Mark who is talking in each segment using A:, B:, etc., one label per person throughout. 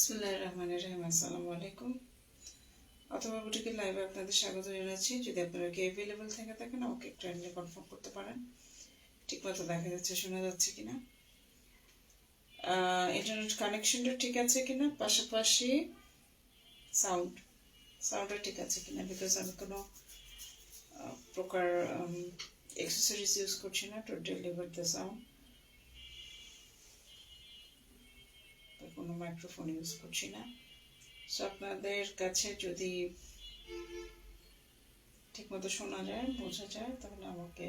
A: বিসমুল্লাহ রহমান রহিম, আসসালামু আলাইকুম। অথবা বুটিকের লাইভে আপনাদের স্বাগত জানাচ্ছি। যদি আপনারা কি অ্যাভেলেবেল থেকে থাকেন একটু এনে কনফার্ম করতে পারেন। ঠিকমতো দেখা যাচ্ছে, শোনা যাচ্ছে কিনা? ইন্টারনেট কানেকশনটা ঠিক আছে কিনা? পাশাপাশি সাউন্ড সাউন্ডটা ঠিক আছে কিনা? বিকজ আমি কোনো প্রকার এক্সেসরিজ ইউজ করছি না টু ডেলিভার দ্য সাউন্ড কোনো মাইক্রোফোন ইউজ করছি না। সো আপনাদের কাছে যদি ঠিকমতো শোনা যায়, বোঝা যায়, তাহলে আমাকে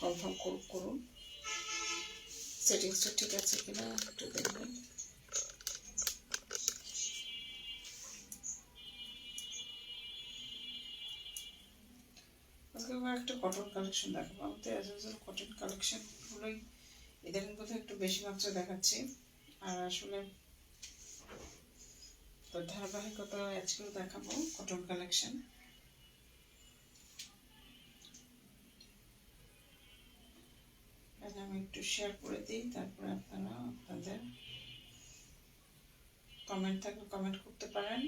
A: কনফার্ম করুন। সেটিংসটা ঠিক আছে কিনা একটু দেখবেন। একটা কটন কালেকশন দেখাবো। আমি তো অ্যাজ ইউজুয়াল কটন কালেকশনগুলোই ইদানিং কোথাও একটু বেশি মাত্রায় দেখাচ্ছি। আর আসলে তো ধারাবাহিকতা আজকেও দেখাবো কটন কালেকশন আমি একটু শেয়ার করে দিই, তারপরে আপনারা আপনাদের কমেন্ট থাকলে কমেন্ট করতে পারেন।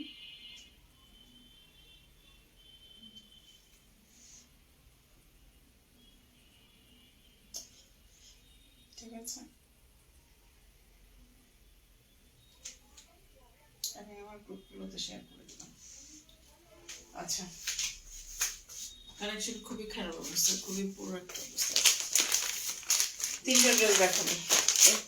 A: ঠিক আমি আমার গ্রুপগুলোতে শেয়ার করে দিলাম। আচ্ছা। কানেকশন খুবই খারাপ অবস্থা, খুবই পুরো একটা অবস্থা। তিনটা ড্রেস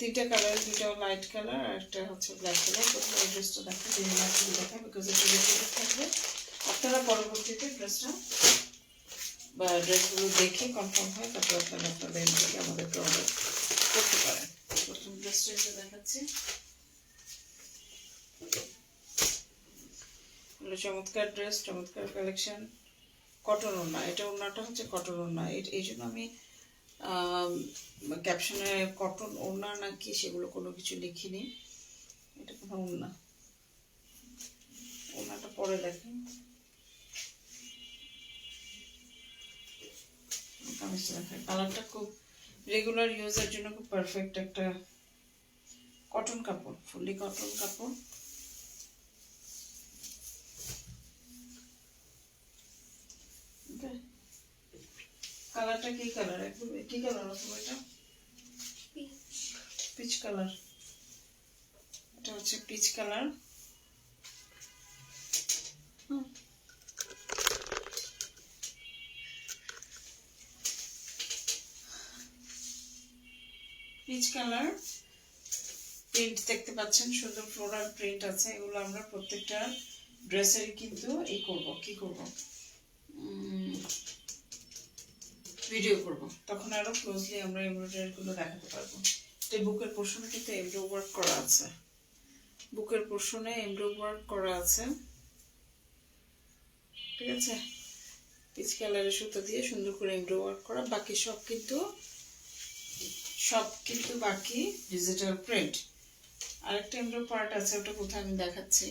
A: তিনটা কালার দুটো লাইট কালার আর একটা হচ্ছে ব্ল্যাক কালার প্রথমে এই ড্রেসটা দেখো দিন লাইটগুলো দেখা বিকজ এটা থাকবে। আপনারা পরবর্তীতে ড্রেসটা বা ড্রেসগুলো দেখে কনফার্ম হয়, তারপর আপনারা আপনাদের করতে পারেন প্রথম ড্রেসটা দেখাচ্ছি। চমৎকার ড্রেস চমৎকার কালেকশন কটন ওড়না এটা ওড়নাটা হচ্ছে কটন ওড়না এ- এই জন্য আমি ক্যাপশনে কটন ওড়না নাকি সেগুলো কোনো কিছু লিখিনি। এটা কোনো ওড়না। ওড়নাটা পরে দেখেন। কামিজটা দেখায় কালারটা খুব রেগুলার ইউজের জন্য খুব পারফেক্ট একটা কটন কাপড় ফুলি কটন কাপড়. কালারটা কি কালার একদম কি কালার অথবা এটা? পিচ কালার এটা হচ্ছে peach colour peach colour print দেখতে পাচ্ছেন, সুন্দর ফ্লোরাল প্রিন্ট আছে, এগুলো আমরা প্রত্যেকটা ড্রেসেরই কিন্তু এই করব। কি করব? ভিডিও করব। তখন আরও ক্লোজলি আমরা এমব্রয়ডারি গুলো দেখাতে পারব। এই বুকের পোর্শনে কিন্তু এমব্রো ওয়ার্ক করা আছে। বুকের পোর্শনে এমব্রো ওয়ার্ক করা আছে। ঠিক আছে? পিচ কালারের সুতো দিয়ে সুন্দর করে এমব্রো ওয়ার্ক করা। বাকি সব কিন্তু সব কিন্তু বাকি ডিজিটাল প্রিন্ট আরেকটা এমব্রো পার্ট আছে, ওটা কোথায় আমি দেখাচ্ছি।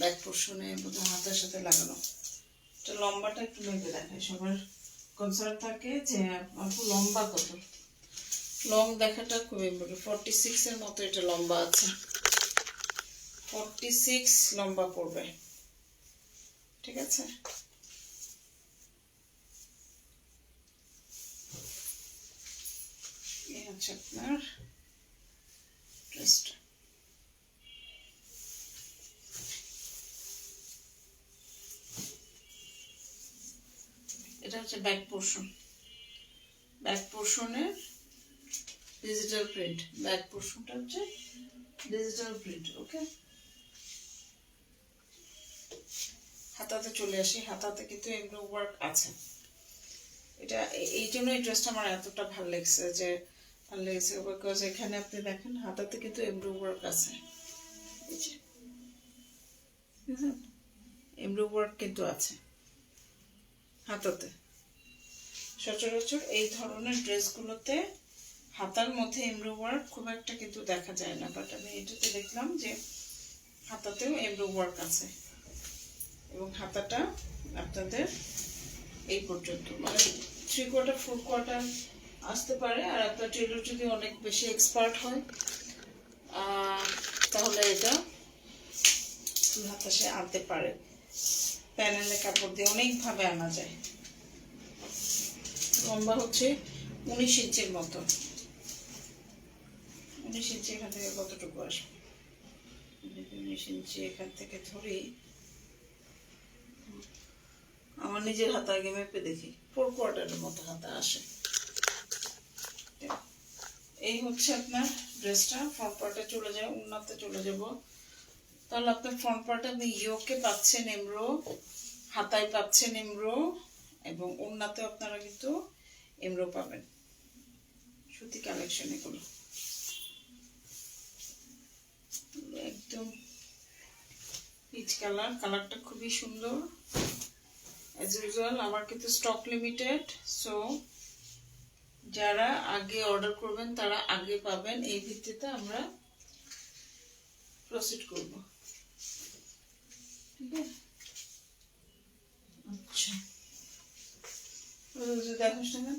A: ব্যাক পোর্শনে বোধহয় হাতের সাথে লাগানো। এটা লম্বাটা একটু মেপে দেখায় সবার কনসার্ন থাকে যে আপু লম্বা কত। লং দেখাটা খুব ইম্পর্টেন্ট ফর্টি সিক্সের মতো এটা লম্বা আছে। ফর্টি সিক্স লম্বা পড়বে। ঠিক আছে এই হচ্ছে আপনার ড্রেসটা এটা হচ্ছে ব্যাক পোর্শন ব্যাক পোর্শনের ডিজিটাল প্রিন্ট ব্যাক পোর্শনটা হচ্ছে ডিজিটাল প্রিন্ট ওকে হাতাতে চলে আসি। হাতাতে কিন্তু এমব্রো ওয়ার্ক আছে। এটা, এই জন্য এই ড্রেসটা আমার এতটা ভালো লেগেছে যে ভালো লেগেছে বিকজ এখানে আপনি দেখেন হাতাতে কিন্তু এমব্রো ওয়ার্ক আছে। এমব্রো ওয়ার্ক কিন্তু আছে হাতাতে। সচরাচর এই ধরনের ড্রেসগুলোতে হাতার মধ্যে এমব্রো ওয়ার্ক খুব একটা কিন্তু দেখা যায় না বাট আমি এটাতে দেখলাম যে হাতাতেও এমব্রো ওয়ার্ক আছে। এবং হাতাটা আপনাদের এই পর্যন্ত মানে থ্রি কোয়ার্টার ফোর কোয়ার্টার আসতে পারে আর আপনার টেলর যদি অনেক বেশি এক্সপার্ট হয় তাহলে এটা দুই হাতে সে আনতে পারে। প্যানেলে কাপড় দিয়ে অনেকভাবে আনা যায়। লম্বা হচ্ছে উনিশ ইঞ্চির মতো। উনিশ ইঞ্চি এখান থেকে কতটুকু আসবে? উনিশ ইঞ্চি এখান থেকে ধরি, আমার নিজের হাতে আগে মেপে দেখি ফোর কোয়ার্টারের মতো হাতে আসে। এই হচ্ছে আপনার ড্রেসটা ফ্রন্ট পার্টে চলে যায় উন্নতে চলে যাব। তাহলে আপনার ফ্রন্ট পার্টে আপনি ইয়োকে পাচ্ছেন এমরো, হাতায় পাচ্ছেন এমরো, এবং উন্নাতে আপনারা কিন্তু এমরো পাবেন। সুতি কালেকশন এগুলো। একদম পিচ কালার কালারটা খুবই সুন্দর। অ্যাজ ইউজুয়াল আমার কিন্তু স্টক লিমিটেড সো যারা আগে অর্ডার করবেন তারা আগে পাবেন। এই ভিত্তিতে আমরা প্রসিড করব। ঠিক আছে? আচ্ছা। দেখাস না?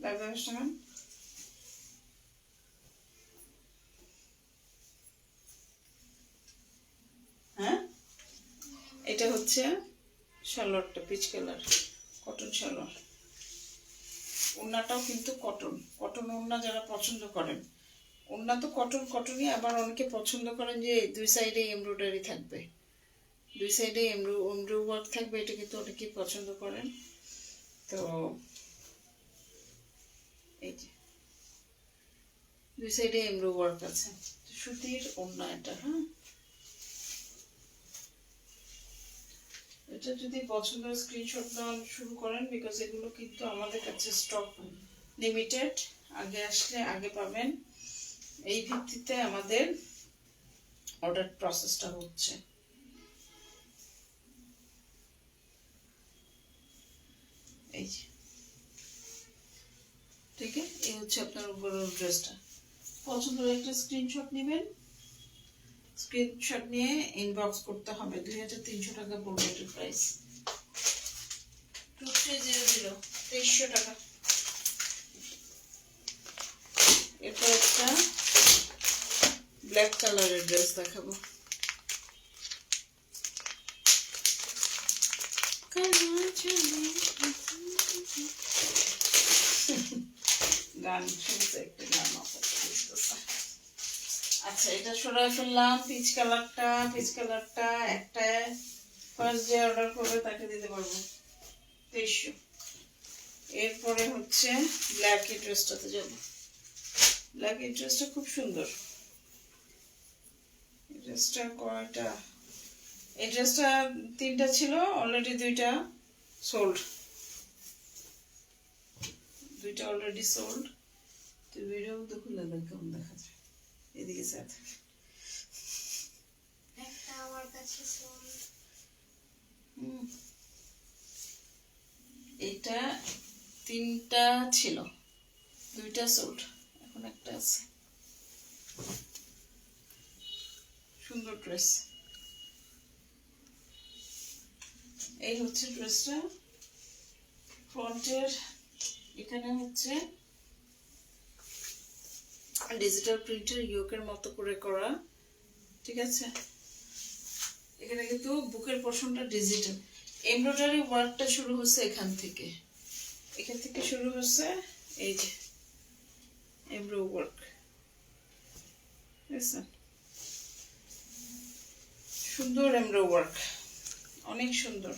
A: দেখাস না? হ্যাঁ? এটা হচ্ছে সালোয়ারটা পিচ কালার কটন সালোয়ার ওড়নাটাও কিন্তু কটন। কটন ওড়না যারা পছন্দ করেন, ওড়না তো কটন কটনই, আবার অনেকে পছন্দ করেন যে দুই সাইডে এমব্রয়ডারি থাকবে। দুই সাইডে এমব্রো এমব্রো ওয়ার্ক থাকবে, এটা কিন্তু অনেকেই পছন্দ করেন। তো এই যে, দুই সাইডে এমব্রো ওয়ার্ক আছে। সুতির ওড়না এটা হ্যাঁ? এটা যদি পছন্দের স্ক্রিনশট দেওয়া শুরু করেন বিকজ এগুলো কিন্তু আমাদের কাছে স্টক লিমিটেড আগে আসলে আগে পাবেন। এই ভিত্তিতে আমাদের অর্ডার প্রসেসটা হচ্ছে। এই ঠিক আছে? এই হচ্ছে আপনার উপরের ড্রেসটা পছন্দের একটা স্ক্রিনশট নেবেন। স্ক্রিনশট নিয়ে ইনবক্স করতে হবে। দুই হাজার তিনশো টাকা পড়বে এটার price two three zero zero তেইশশো টাকা। এরপর একটা ব্ল্যাক কালারের ড্রেস দেখাবো। গান শুনতে একটা গান চলতেছে। আচ্ছা এটা সরাই ফেললাম পিচ কালারটা পিচ কালারটা একটা ফার্স্ট যে অর্ডার করবে তাকে দিতে পারব। তেইশশো। এরপরে হচ্ছে ব্ল্যাক এই ড্রেসটাতে যাব। ব্ল্যাক এই ড্রেসটা খুব সুন্দর। ড্রেসটা কয়টা? এই ড্রেসটা তিনটা ছিল অলরেডি দুইটা সোল্ড দুইটা অলরেডি সোল্ড তো ভিডিও তো খুলে দেখ দেখা যায় এদিকে স্যার। এইটা তিনটা ছিল। দুইটা সোল্ড এখন একটা আছে। সুন্দর ড্রেস এই হচ্ছে ড্রেসটা ফ্রন্টের এখানে হচ্ছে ডিজিটাল প্রিন্টের ইয়োকের মতো করে করা, ঠিক আছে? এখানে কিন্তু বুকের পোর্শনটা ডিজিটাল এমব্রয়ডারি ওয়ার্কটা শুরু হচ্ছে এখান থেকে। এখান থেকে শুরু হচ্ছে এই যে এমব্রো ওয়ার্ক সুন্দর এমব্রো ওয়ার্ক অনেক সুন্দর।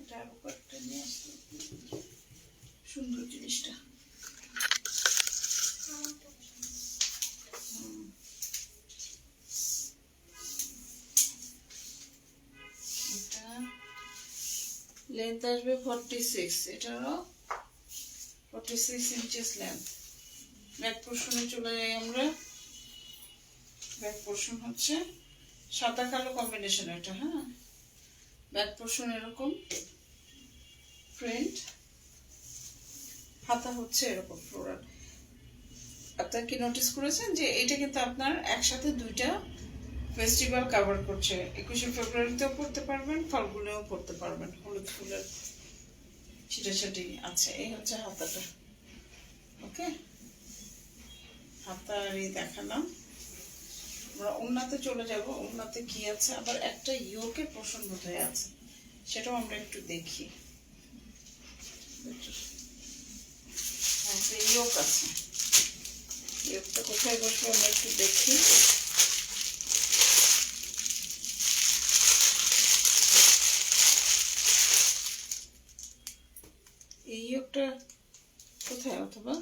A: এটা আরও কয়েকটা নিয়ে আসতো সুন্দর জিনিসটা। লেন্থ আসবে ফর্টি সিক্স এটারও forty six inches length back পোর্শনে চলে যাই আমরা। ব্যাক পোর্শন হচ্ছে সাদা কালো কম্বিনেশন এটা হ্যাঁ? ব্যাক পোর্শন এরকম প্রিন্ট হাতা হচ্ছে এরকম ফ্লোরাল। আপনার কি নোটিস করেছেন যে এটা কিন্তু আপনার একসাথে দুইটা ফেস্টিভ্যাল কভার করছে? একুশে ফেব্রুয়ারিতেও পড়তে পারবেন, ফাল্গুনেও পড়তে পারবেন, হলুদ ফুলের ছিটাছাটি আছে। এই হচ্ছে হাতাটা। ওকে? হাতা হাতারি দেখালাম। আমরা উন্নাতে চলে যাব। উন্নাতে কি আছে? আবার একটা ইয়োকের পোষণ বোধহয় আছে। সেটাও আমরা একটু দেখি। একটা ইয়োক আছে। ইয়োকটা কোথায় বসবে আমরা একটু দেখি। এই ইয়োকটা কোথায় অথবা?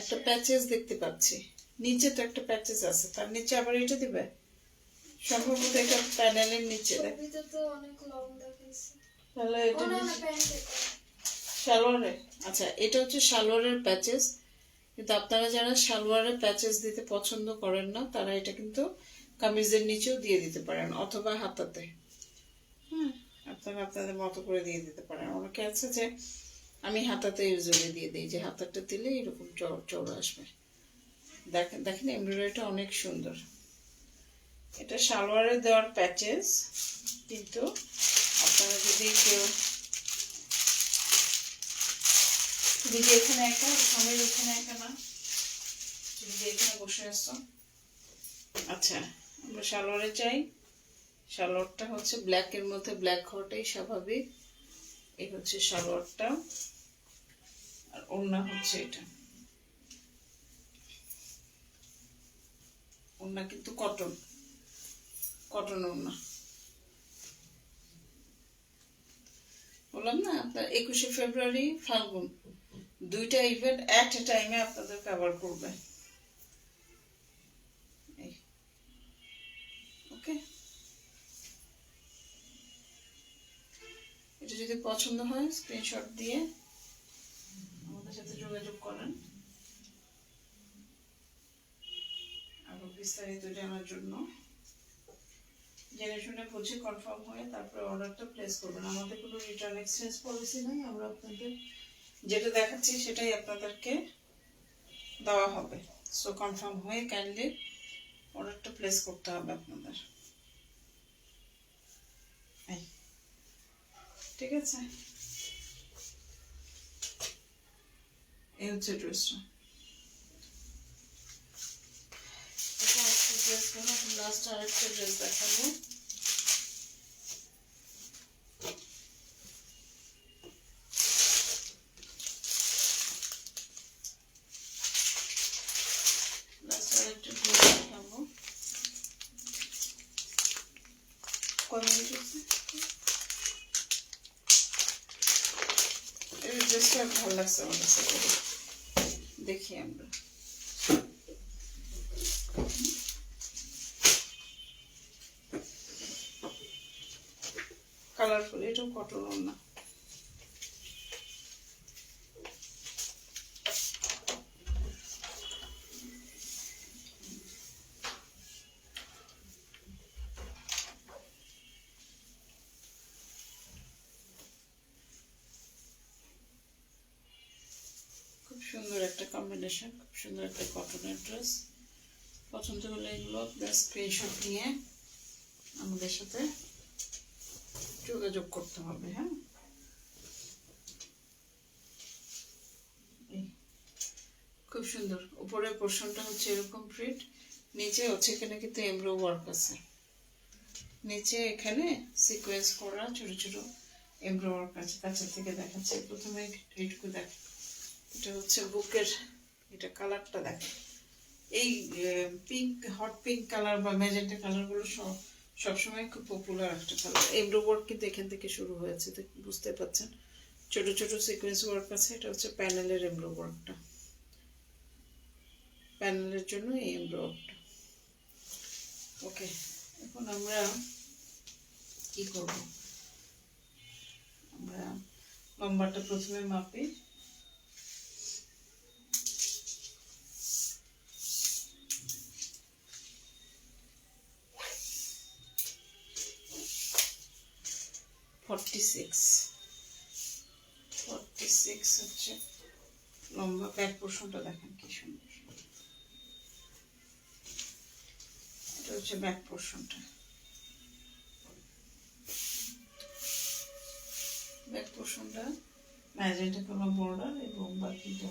A: একটা প্যাচেস দেখতে পাচ্ছি। নিচে তো একটা প্যাচেস আছে তার নিচে আবার এটা দিবে? সম্ভবত এটা প্যানেলের নিচে দেখ। তাহলে এটা সালোয়ারে আচ্ছা এটা হচ্ছে সালোয়ারের প্যাচেস কিন্তু আপনারা যারা সালোয়ারের প্যাচেস দিতে পছন্দ করেন না, তারা এটা কিন্তু কামিজের নিচেও দিয়ে দিতে পারেন, অথবা হাতাতে। হুম, আপনারা আপনাদের মতো করে দিয়ে দিতে পারেন। অনেকে আছে যে, আমি হাতাতে ইউজুয়ালি দিয়ে দিই, যে হাতাটা দিলে এরকম চৌড়া আসবে। দেখেন দেখেন, এমব্রয়ডারিটা অনেক সুন্দর। এটা সালোয়ারে দেওয়ার প্যাচেস কিন্তু আপনারা যদি কেউ যে এখানে একা, স্বামীর এখানে একা না। যে এখানে বসে আসছো আচ্ছা আমরা সালোয়ারে চাই সালোয়ারটা হচ্ছে ব্ল্যাকের মধ্যে ব্ল্যাক হওয়াটাই স্বাভাবিক। এই হচ্ছে সালোয়ারটা। আর ওড়না হচ্ছে এটা। ওড়না কিন্তু কটন কটন ওড়না। বললাম না, আপনার একুশে ফেব্রুয়ারি ফাল্গুন। দুইটা ইভেন্ট অ্যাট টাইমে আপনাদের কভার করবে। ওকে এটা যদি পছন্দ হয় স্ক্রিনশট দিয়ে আমাদের সাথে যোগাযোগ করেন। আরও বিস্তারিত জানার জন্য। জেনে শুনে বুঝে কনফার্ম হয়ে তারপরে অর্ডারটা প্লেস করবেন। আমাদের কোনো রিটার্ন এক্সচেঞ্জ পলিসি নেই, আমরা আপনাদের যেটা দেখাচ্ছি সেটাই আপনাদেরকে দেওয়া হবে। সো কনফার্ম হয়ে কাইন্ডলি অর্ডারটা প্লেস করতে হবে আপনাদের। ঠিক আছে? এই হচ্ছে ড্রেসটা লাস্ট আরেকটা ড্রেস দেখাবো লাস্ট আরেকটা ড্রেস দেখাবো কয় মিনিট হচ্ছে এই ড্রেসটা ভালো লাগছে আমার কাছে দেখি আমরা কালারফুল এটাও কটন না খুব সুন্দর একটা কম্বিনেশন খুব সুন্দর একটা কটনের ড্রেস পছন্দ হলে এগুলো স্ক্রিনশট নিয়ে আমাদের সাথে যোগাযোগ করতে হবে হ্যাঁ? খুব সুন্দর। উপরের পোর্শনটা হচ্ছে এরকম প্রিন্ট নিচে হচ্ছে এখানে কিন্তু এমব্রো ওয়ার্ক আছে। নিচে এখানে সিকোয়েন্স করা ছোট ছোট এমব্রো ওয়ার্ক আছে। কাছে থেকে দেখাচ্ছে। প্রথমে এইটুকু দেখ, এটা হচ্ছে বুকের এটা কালারটা দেখ। এই পিঙ্ক হট পিঙ্ক কালার বা ম্যাজেন্টা কালারগুলো সব, সবসময় খুব পপুলার একটা কালার এমব্রো ওয়ার্ক কিন্তু এখান থেকে শুরু হয়েছে, তো বুঝতে পারছেন। ছোট ছোট সিকোয়েন্স ওয়ার্ক আছে, এটা হচ্ছে প্যানেলের এমব্রো ওয়ার্কটা। প্যানেলের জন্য এই এমব্রো ওয়ার্কটা। ওকে এখন আমরা কি করব? আমরা লম্বাটা প্রথমে মাপি। সিক্স হচ্ছে। লম্বা ব্যাক পোর্শনটা দেখেন কি সুন্দর। এটা হচ্ছে ব্যাক পোর্শনটা ব্যাক পোর্শনটা ম্যাজেন্টা কালার বর্ডার এবং বাকিটা।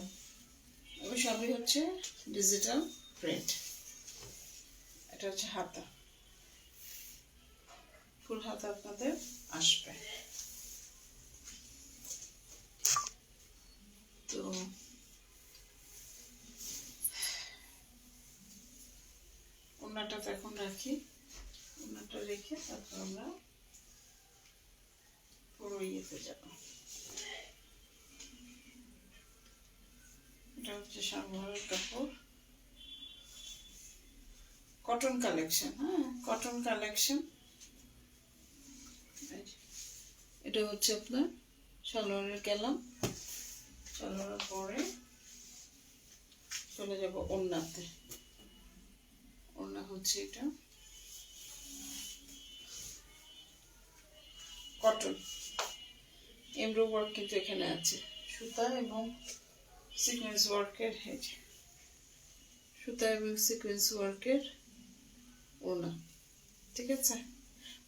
A: ওই সবই হচ্ছে ডিজিটাল প্রিন্ট এটা হচ্ছে হাতা। ফুল হাতা আপনাদের আসবে। তো ওনাটা এখন রাখি। ওনাটা রেখে তারপর আমরা পুরো ইয়েতে যাব। এটা হচ্ছে সালোয়ারের কাপড়। কটন কালেকশন হ্যাঁ কটন কালেকশন এটা হচ্ছে আপনার সালোয়ারের গেলাম সালোয়ারের পরে চলে যাব ওন্নাতে ওন্না হচ্ছে এটা। কটন। এমব্রো ওয়ার্ক কিন্তু এখানে আছে। সুতা এবং সিকোয়েন্স ওয়ার্কের হেজ সুতা এবং সিকোয়েন্স ওয়ার্কের ওনা ঠিক আছে?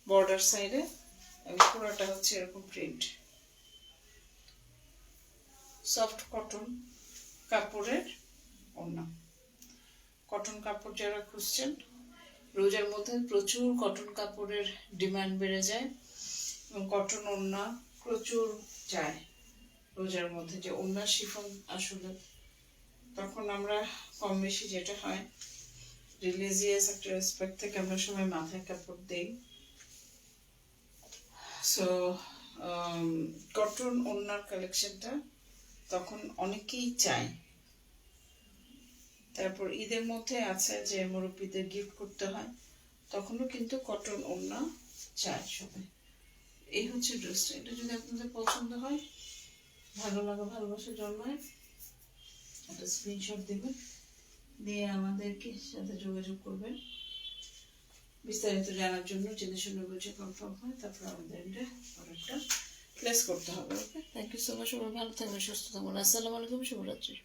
A: বর্ডার সাইডে। এবং পুরোটা হচ্ছে এরকম প্রিন্ট। সফট কটন কাপড়ের ওড়না। কটন কাপড় যারা খুঁজছেন, রোজার মধ্যে প্রচুর কটন কাপড়ের ডিমান্ড বেড়ে যায় এবং কটন ওড়না প্রচুর যায় রোজার মধ্যে। যে ওড়না শিফন আসলে তখন আমরা কম বেশি যেটা হয় রিলিজিয়াস একটা রেসপেক্ট থেকে আমরা সবাই মাথায় কাপড় দেই। সো কটন ওড়নার কালেকশনটা তখন অনেকেই চায়। তারপর ঈদের মধ্যে আছে যে মুরব্বীদের গিফট করতে হয়, তখনও কিন্তু কটন ওড়না চায় সবাই। এই হচ্ছে ড্রেসটা এটা যদি আপনাদের পছন্দ হয়, ভালো লাগা, ভালোবাসা জন্মায়, একটা স্ক্রিনশট দেবেন, দিয়ে আমাদেরকে সাথে যোগাযোগ করবেন। বিস্তারিত জানার জন্য জেনে শুনে বুঝে কনফার্ম হয়, তারপর আমাদের এটা অর্ডারটা প্লেস করতে হবে okay thank you so much সবাই ভালো থাকবেন, সুস্থ থাকবেন। আসসালামু আলাইকুম, শুভরাত্রি।